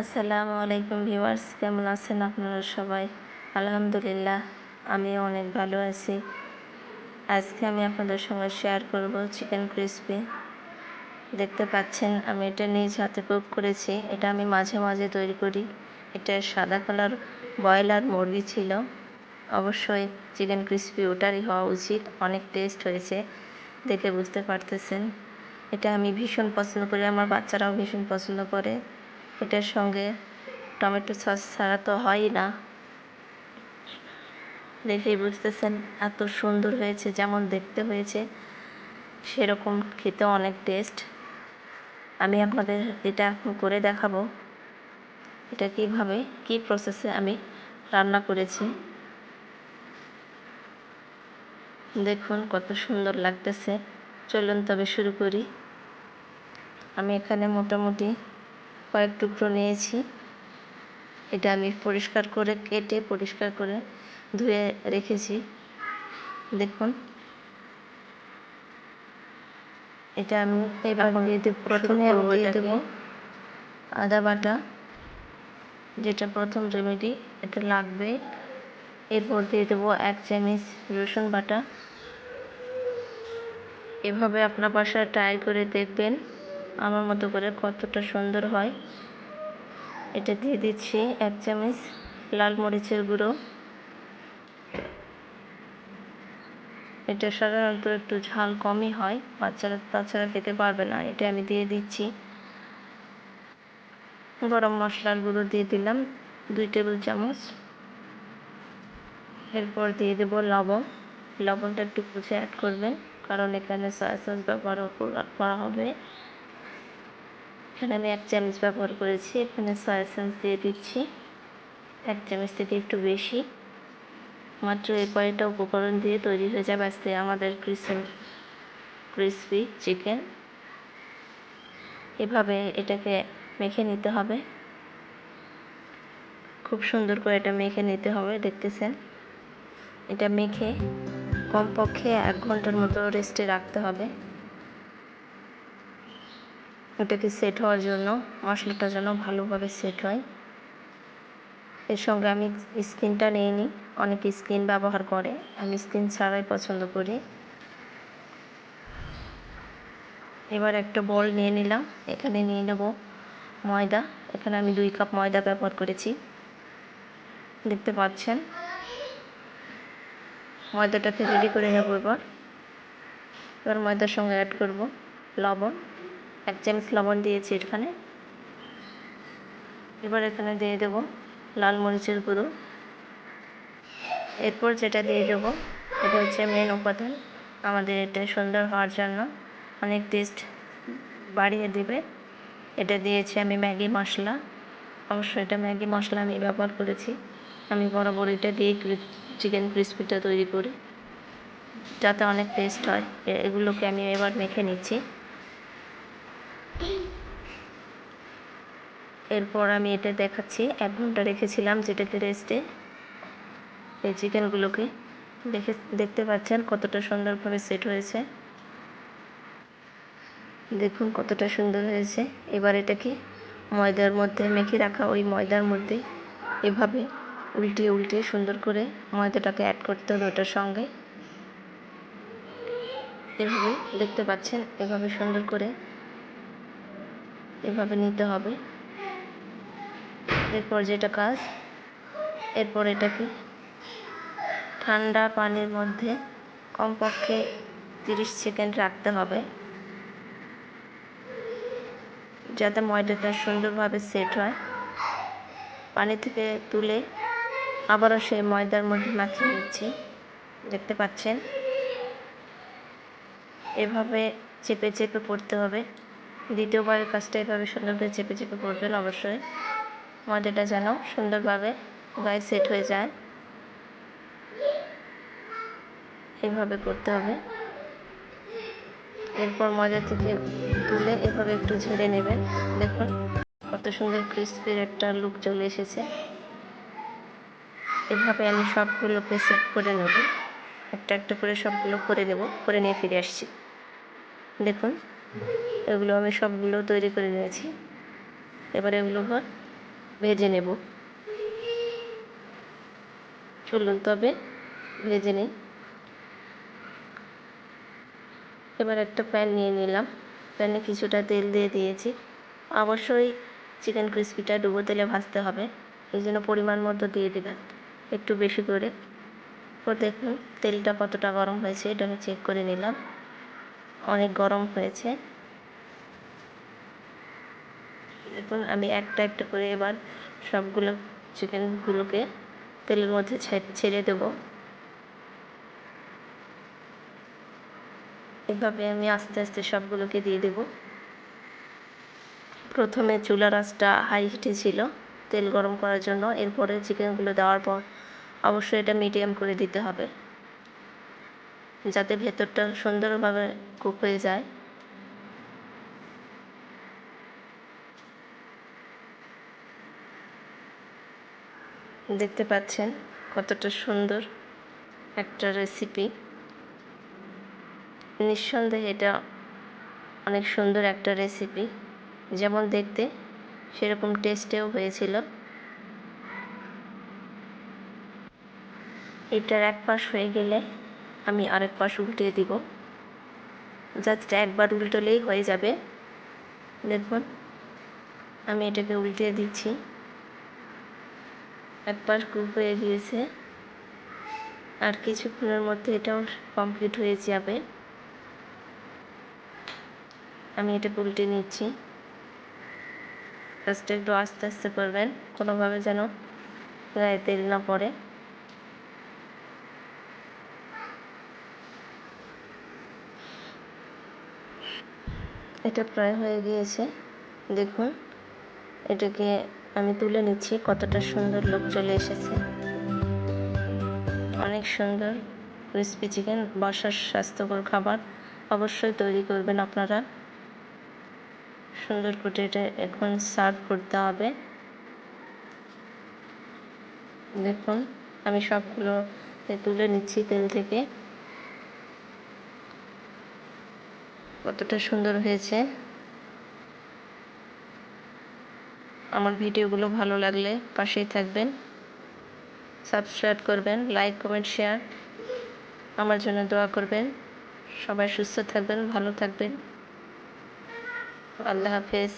আসসালামু আলাইকুম ভিউয়ার্স, কেমন আছেন আপনারা সবাই? আলহামদুলিল্লাহ, আমি অনেক ভালো আছি। আজকে আমি আপনাদের সঙ্গে শেয়ার করব চিকেন ক্রিসপি দেখতে পাচ্ছেন, আমি এটা নিজ হাতে কুক করেছি। এটা আমি মাঝে মাঝে তৈরি করি। এটা সাদা কালার ব্রয়লার মুরগি ছিল। অবশ্যই চিকেন ক্রিসপি ওটারই হওয়া উচিত। অনেক টেস্ট হয়েছে, দেখে বুঝতে পারতেছেন। এটা আমি ভীষণ পছন্দ করি, আমার বাচ্চারাও ভীষণ পছন্দ করে। এটার সঙ্গে টমেটো সস ছাড়া তো হয়ই না। দেখেই বুঝতেছেন এত সুন্দর হয়েছে, যেমন দেখতে হয়েছে, সেরকম খেতে অনেক টেস্ট আমি আপনাদের এটা করে দেখাবো, এটা কীভাবে, কি প্রসেসে আমি রান্না করেছি। দেখুন কত সুন্দর লাগতেছে। চলুন তবে শুরু করি। আমি এখানে মোটামুটি কয়েক টুকরো নিয়েছি। এটা আমি পরিষ্কার করে কেটে পরিষ্কার করে ধুয়ে রেখেছি। দেখুন। এটা আমি প্রথমে দিয়ে দেবো আদা বাটা। যেটা প্রথম রেমেডি এটা লাগবে। এরপর দিয়ে দেবো এক চামচ রসুন বাটা। এভাবে আপনার বাসায় ট্রাই করে দেখবেন। আমার মতো করে কতটা সুন্দর হয়। এটা দিয়ে দিচ্ছি এক চামচ লাল মরিচের গুঁড়ো। এটা সাধারণত একটু ঝাল কমই হয়, বাচ্চারা তাছাড়া খেতে পারবে না, এটা আমি দিয়ে দিচ্ছি। গরম মশলার গুঁড়ো দিয়ে দিলাম দুই টেবিল চামচ। এরপর দিয়ে দেবো লবণ। লবণটা একটু বুঝে অ্যাড করবেন, কারণ এখানে সয়া সস ব্যবহার করা হবে। এখানে আমি এক চামচ ব্যবহার করেছি, এখানে সয়া সস দিয়ে দিচ্ছি। এক চামচ থেকে একটু বেশি। মাত্র এই কয়েকটা উপকরণ দিয়ে তৈরি হয়ে যাবে আজকে আমাদের ক্রিসপি ক্রিসপি চিকেন এভাবে এটাকে মেখে নিতে হবে। খুব সুন্দর করে এটা মেখে নিতে হবে, দেখতেছেন? এটা মেখে কমপক্ষে এক ঘণ্টার মতো রেস্টে রাখতে হবে। এটাকে সেট হওয়ার জন্য, মশলাটা যেন ভালোভাবে সেট হয়। এর সঙ্গে আমি স্কিনটা নিয়ে নিই। অনেকে স্কিন ব্যবহার করে। আমি স্কিন ছাড়াই পছন্দ করি। এবার একটা বল নিয়ে নিলাম। এখানে নিয়ে নেব ময়দা। এখানে আমি দুই কাপ ময়দা ব্যবহার করেছি। দেখতে পাচ্ছেন? ময়দাটাকে রেডি করে নেব এবার। এবার ময়দার সঙ্গে অ্যাড করব লবণ। এক চামচ লবণ দিয়েছি এখানে। এবার এখানে দিয়ে দেবো লাল মরিচের গুঁড়ো। এরপর যেটা দিয়ে দেবো, এটা হচ্ছে মেন উপাদান। আমাদের এটা সুন্দর হওয়ার জন্য অনেক টেস্ট বাড়িয়ে দেবে। এটা দিয়েছি আমি ম্যাগি মশলা। অবশ্যই এটা ম্যাগি মশলা আমি ব্যবহার করেছি। আমি বরাবর এটা দিয়ে চিকেন ক্রিসপিটা তৈরি করি। যাতে অনেক টেস্ট হয়। এগুলোকে আমি এবার মেখে নিচ্ছি। এরপর আমি এটা দেখাচ্ছি। এক ঘণ্টা রেখেছিলাম যেটাতে রেস্টে এই চিকেনগুলোকে দেখে, দেখতে পাচ্ছেন কতটা সুন্দরভাবে সেট হয়েছে। দেখুন কতটা সুন্দর হয়েছে। এবার এটাকে ময়দার মধ্যে মেখে রাখা, ওই ময়দার মধ্যে এভাবে উল্টিয়ে উল্টিয়ে সুন্দর করে ময়দাটাকে অ্যাড করতে হবে ওটার সঙ্গে। এভাবে দেখতে পাচ্ছেন, এভাবে সুন্দর করে এভাবে নিতে হবে। এরপর যেটা কাজ, এরপর এটাকে ঠান্ডা পানির মধ্যে কমপক্ষে তিরিশ সেকেন্ড রাখতে হবে, যাতে ময়দাটা সুন্দরভাবে সেট হয়। পানি থেকে তুলে আবারও সেই ময়দার মধ্যে মাখিয়ে নিচ্ছি। দেখতে পাচ্ছেন? এভাবে চেপে চেপে পড়তে হবে। দ্বিতীয়বারের কাজটা এভাবে সুন্দরভাবে চেপে চেপে পড়বেন অবশ্যই। ময়দাটা যেন সুন্দরভাবে গায়ে সেট হয়ে যায়। এভাবে করতে হবে। এরপর ময়দা থেকে তুলে এভাবে একটু ঝেড়ে নেবেন। দেখুন, কত সুন্দর ক্রিস্পির একটা লুক চলে এসেছে। এভাবে আমি সবগুলোকে সেট করে নেব। একটা একটা করে সবগুলো করে নেব, করে নিয়ে ফিরে আসছি। দেখুন, এগুলো আমি সবগুলো তৈরি করে নিয়েছি। এবার এগুলো ভেজে নেব। চলুন তবে, ভেজে নিই। এবার একটা প্যান নিয়ে নিলাম। প্যানে কিছুটা তেল দিয়ে দিয়েছি। অবশ্যই চিকেন ক্রিসপিটা ডুবো তেলে ভাজতে হবে। এই জন্য পরিমাণ মতো দিয়ে দেবেন, একটু বেশি করে। দেখুন, তেলটা কতটা গরম হয়েছে, এটা আমি চেক করে নিলাম। অনেক গরম হয়েছে। দেখুন আমি একটা একটা করে এবার সবগুলো চিকেনগুলোকে তেলের মধ্যে ছেড়ে দেবো। এভাবে আমি আস্তে আস্তে সবগুলোকে দিয়ে দেব। প্রথমে চুলার আঁচটা হাই হিটে ছিল, তেল গরম করার জন্য। এরপরে চিকেনগুলো দেওয়ার পর অবশ্যই এটা মিডিয়াম করে দিতে হবে, যাতে ভেতরটা সুন্দরভাবে কুক হয়ে যায়। দেখতে পাচ্ছেন কতটা সুন্দর একটা রেসিপি নিঃসন্দেহে এটা অনেক সুন্দর একটা রেসিপি যেমন দেখতে সেরকম টেস্টেও হয়েছিল। এটার এক পাশ হয়ে গেলে আমি আরেক পাশ উল্টে দিব। জাস্ট একবার উল্টোলেই হয়ে যাবে। দেখুন, আমি এটাকে উল্টে দিচ্ছি। এক পাশ কুক হয়ে গিয়েছে। আর কিছুক্ষণের মধ্যে এটাও কমপ্লিট হয়ে যাবে। আমি এটা উল্টে নিচ্ছি। জাস্ট একটু আস্তে আস্তে করবেন, কোনোভাবে যেন গায়ে তেল না পড়ে। এটা প্রায় হয়ে গিয়েছে। দেখুন, এটাকে আমি তুলে নিচ্ছি, কতটা সুন্দর লোক চলে এসেছে। অনেক সুন্দর ক্রিসপি চিকেন বর্ষার স্বাস্থ্যকর খাবার অবশ্যই তৈরি করবেন আপনারা। সুন্দর করে এটা এখন সার্ভ করতে হবে। দেখুন, আমি সবগুলো তুলে নিচ্ছি তেল থেকে। কতটা সুন্দর হয়েছে। আমার ভিডিওগুলো ভালো লাগলে পাশেই থাকবেন। সাবস্ক্রাইব করবেন লাইক কমেন্ট শেয়ার আমার জন্য দোয়া করবেন। সবাই সুস্থ থাকবেন, ভালো থাকবেন। আল্লাহ হাফেজ।